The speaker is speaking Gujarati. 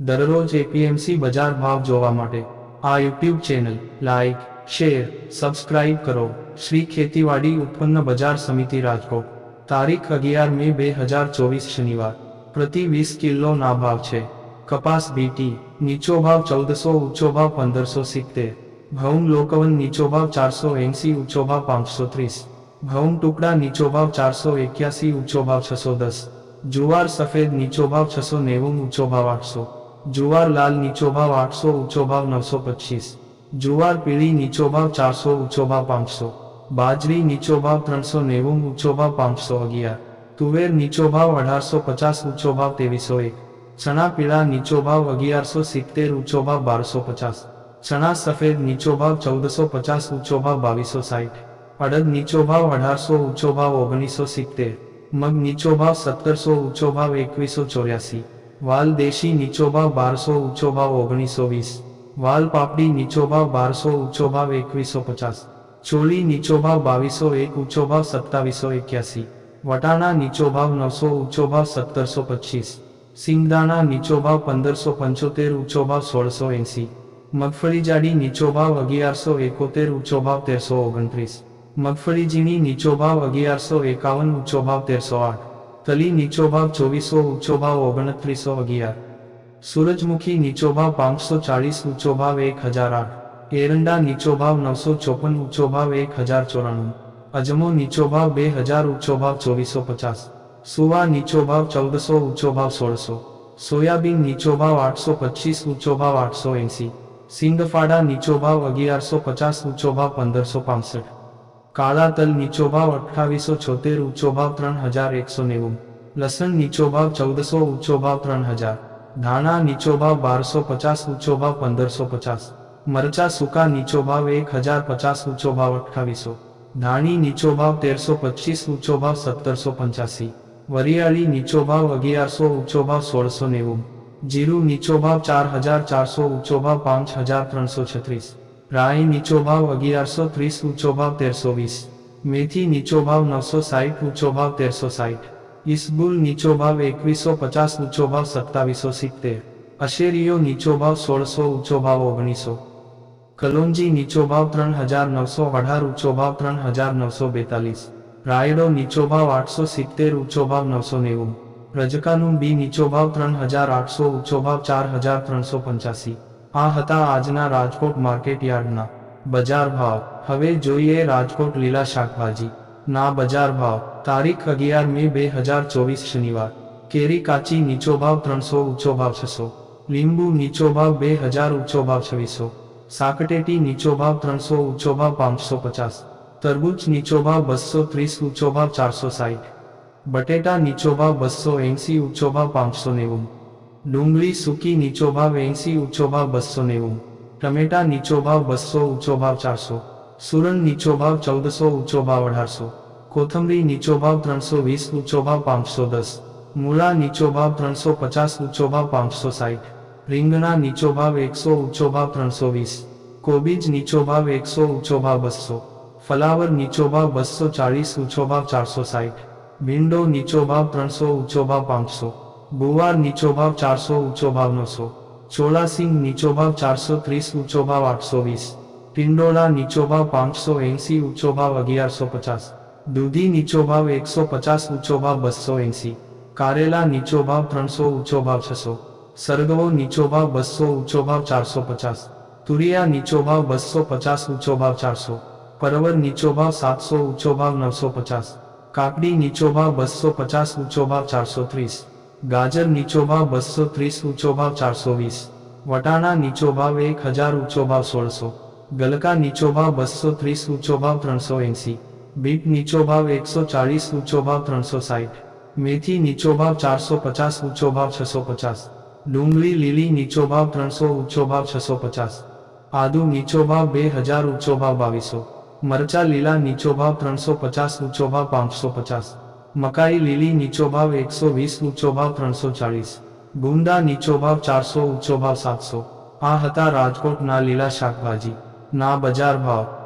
દરરોજ એપીએમસી બજાર ભાવ જોવા માટે આ YouTube channel like share subscribe કરો. શ્રી ખેતીવાડી ઉત્પન્ન બજાર સમિતિ રાજકોટ. તારીખ અગિયાર મે બે હજાર ચોવીસ શનિવાર. પ્રતિ વીસ કિલોના ભાવ છે. કપાસ બીટી નીચો ભાવ ચૌદસો, ઊંચો ભાવ પંદરસો સિત્તેર. ઘઉં લોકવન નીચો ભાવ ચારસો એંસી, ઊંચો ભાવ પાંચસો ત્રીસ. ઘઉં ટુકડા નીચો ભાવ ચારસો એક્યાસી, ઊંચો ભાવ છસો દસ. જુવાર સફેદ નીચો ભાવ છસો નેવું, ઊંચો ભાવ આઠસો. જુવાર લાલ નીચો ભાવ આઠસો, ઊંચો ભાવ નવસો પચીસ. જુવાર પીળી નીચો ભાવ ચારસો, ઊંચો ભાવ પાંચસો. બાજરી નીચો ભાવ ત્રણસો નેવું, ઊંચો ભાવ પાંચસો અગિયાર. તુવેર નીચો ભાવ અઢારસો પચાસ, ઊંચો ભાવ ત્રેવીસો એક. ચણા પીળા નીચો ભાવ અગિયારસો સિત્તેર, ઊંચો ભાવ બારસો પચાસ. ચણા સફેદ નીચો ભાવ ચૌદસો પચાસ, ઊંચો ભાવ બાવીસો સાઠ અડદ નીચો ભાવ અઢારસો, ઊંચો ભાવ ઓગણીસો સિત્તેર. મગ નીચો ભાવ સત્તરસો, ઊંચો ભાવ એકવીસો ચોર્યાસી. વાલ દેશી નીચો ભાવ બારસો ઊંચો ભાવ ઓગણીસો વીસ. વાલ પાપડી નીચો ભાવ બારસો ઊંચો ભાવ એકવીસો પચાસ. ચોળી નીચો ભાવ બાવીસો એક ઊંચો ભાવ સત્તાવીસો એક્યાસી. વટાણા નીચો ભાવ નવસો ઊંચો ભાવ સત્તરસો પચીસ. સિંગદાણા નીચો ભાવ પંદરસો પંચોતેર ઊંચો ભાવ સોળસો એંસી. મગફળી જાડી નીચો ભાવ અગિયારસો એકોતેર ઊંચો ભાવ તેરસો ઓગણત્રીસ. મગફળી ઝીણી નીચો ભાવ અગિયારસો એકાવન ઊંચો ભાવ તેરસો આઠ. તલી નીચો ભાવ ચોવીસો ઊંચો ભાવ ઓગણત્રીસો અગિયાર. સૂરજમુખી નીચો ભાવ પાંચસો ચાળીસ ઊંચો ભાવ એક હજાર આઠ. એરંડા નીચો ભાવ નવસો ચોપન ઊંચો ભાવ એક હજાર ચોરાણું. અજમો નીચો ભાવ બે હજાર ઊંચો ભાવ ચોવીસો પચાસ. સુવા નીચો ભાવ ચૌદસો ઊંચો ભાવ સોળસો. સોયાબીન નીચો ભાવ આઠસો પચીસ ઊંચો ભાવ આઠસો એંસી. સિંગફાડા નીચો ભાવ અગિયારસો પચાસ ઊંચો ભાવ પંદરસો પાસઠ. કાળા તલ નીચો ભાવ અઠ્ઠાવીસો છોતેર, ઊંચો ભાવ ત્રણ હજાર એકસો નેવું. લસણ નીચો ભાવ ચૌદસો, ઊંચો ભાવ ત્રણ હજાર. ધાણા નીચો ભાવ બારસો પચાસ, ઊંચો ભાવ પંદરસો પચાસ. મરચા સૂકા નીચો ભાવ એક હજાર પચાસ, ઊંચો ભાવ અઠ્ઠાવીસો. ધાણી નીચો ભાવ તેરસો પચીસ, ઊંચો ભાવ સત્તરસો પંચ્યાસી. વરિયાળી નીચો ભાવ અગિયારસો, ઊંચો ભાવ સોળસો નેવું. જીરું નીચો ભાવ ચાર હજાર ચારસો, ઊંચો ભાવ પાંચ હજાર ત્રણસો છત્રીસ. રાઈ નીચો ભાવ અગિયારસો ત્રીસ, ઊંચો ભાવ તેરસો વીસ. મેથી નીચો ભાવ નવસો સાઠ ઊંચો ભાવ તેરસો સાઠ ઇસબુલ નીચો ભાવ એકવીસો પચાસ, ઊંચો ભાવ સત્તાવીસો સિત્તેર. અશેરીઓ નીચો ભાવ સોળસો, ઊંચો ભાવ ઓગણીસો. કલોંજી નીચો ભાવ ત્રણ હજાર નવસો અઢાર, ઊંચો ભાવ ત્રણ હજાર નવસો બેતાલીસ. રાયડો નીચો ભાવ આઠસો સિત્તેર, ઊંચો ભાવ નવસો નેવું. રજકાનું બી નીચો ભાવ ત્રણ હજાર આઠસો, ઊંચો ભાવ ચાર હજાર ત્રણસો પંચ્યાસી. આ હતા આજના રાજકોટ માર્કેટ યાર્ડના. બજાર ભાવ. હવે જોઈએ રાજકોટ લીલા શાકભાજી. ના બજાર ભાવ. તારીખ અગિયાર મે બે હજાર ચોવીસ શનિવાર. કેરી કાચી નીચો ભાવ ત્રણસો ઊંચો ભાવ છસો. લીંબુ નીચો ભાવ બે હજાર ઊંચો ભાવ છવ્વીસો. સાકટેટી નીચો ભાવ ત્રણસો ઊંચો ભાવ પાંચસો પચાસ. તરબૂચ નીચો ભાવ બસો ત્રીસ ઊંચો ભાવ ચારસો સાઠ બટેટા નીચો ભાવ બસો એંસી ઊંચો ભાવ પાંચસો નેવું. ડુંગળી સૂકી નીચો ભાવ એંસી, ઊંચો ભાવ બસો નેવું. ટમેટા નીચો ભાવ બસો ઊંચો ભાવ ચારસો. સુરણ નીચો ભાવ ચૌદસો, ઊંચો ભાવ અઢારસો. કોથમરી નીચો ભાવ ત્રણસો વીસ, ઊંચો ભાવ પાંચસો દસ. મૂળા નીચો ભાવ ત્રણસો પચાસ, ઊંચો ભાવ પાંચસો સાઠ. રીંગણા નીચો ભાવ એકસો, ઊંચો ભાવ ત્રણસો વીસ. કોબીજ નીચો ભાવ એકસો, ઊંચો ભાવ બસો ફલાવર નીચો ભાવ બસો ચાળીસ, ઊંચો ભાવ ચારસો સાઠ. ભીંડો નીચો ભાવ ત્રણસો, ઊંચો ભાવ પાંચસો. ગુવાર નીચો ભાવ ચારસો ઊંચો ભાવ નવસો ચોલાસિંગ નીચો ભાવ ચારસો ત્રીસ ઊંચો ભાવ આઠસો વીસ. ટિંડોળા નીચો ભાવ પાંચસો એંસી ઊંચો ભાવ અગિયારસો પચાસ. દૂધી નીચો ભાવ એકસો પચાસ ઊંચો ભાવ બસો એંસી. કારેલા નીચો ભાવ ત્રણસો ઊંચો ભાવ છસો. સરગવો નીચો ભાવ બસો ઊંચો ભાવ ચારસો પચાસ. તુરિયા નીચો ભાવ બસો પચાસ ઊંચો ભાવ ચારસો. પરવર નીચો ભાવ સાતસો ઊંચો ભાવ નવસો પચાસ. કાકડી નીચો ભાવ બસો પચાસ ઊંચો ભાવ ચારસો ત્રીસ. ગાજર નીચો ભાવ બસો ત્રીસ, ઊંચો ભાવ ચારસો વીસ. વટાણા નીચો ભાવ એક હજાર, ઊંચો ભાવ સોળસો. ગલકા નીચો ભાવ બસો ત્રીસ, ઊંચો ભાવ ત્રણસો એંસી. બીટ નીચો ભાવ એકસો ચાળીસ, ઊંચો ભાવ ત્રણસો સાઠ. મેથી નીચો ભાવ ચારસો પચાસ, ઊંચો ભાવ છસો પચાસ. ડુંગળી લીલી નીચો ભાવ ત્રણસો, ઊંચો ભાવ છસો પચાસ. આદુ નીચો ભાવ બે હજાર, ઊંચો ભાવ બાવીસો. મરચા લીલા નીચો ભાવ ત્રણસો પચાસ, ઊંચો ભાવ પાંચસો પચાસ. મકાઈ લીલી નીચો ભાવ એકસો વીસ, ઊંચો ભાવ ત્રણસો ચાળીસ, ગુંદા નીચો ભાવ ચારસો, ઊંચો ભાવ સાતસો. આ હતા રાજકોટના લીલા શાકભાજી. ના બજાર ભાવ.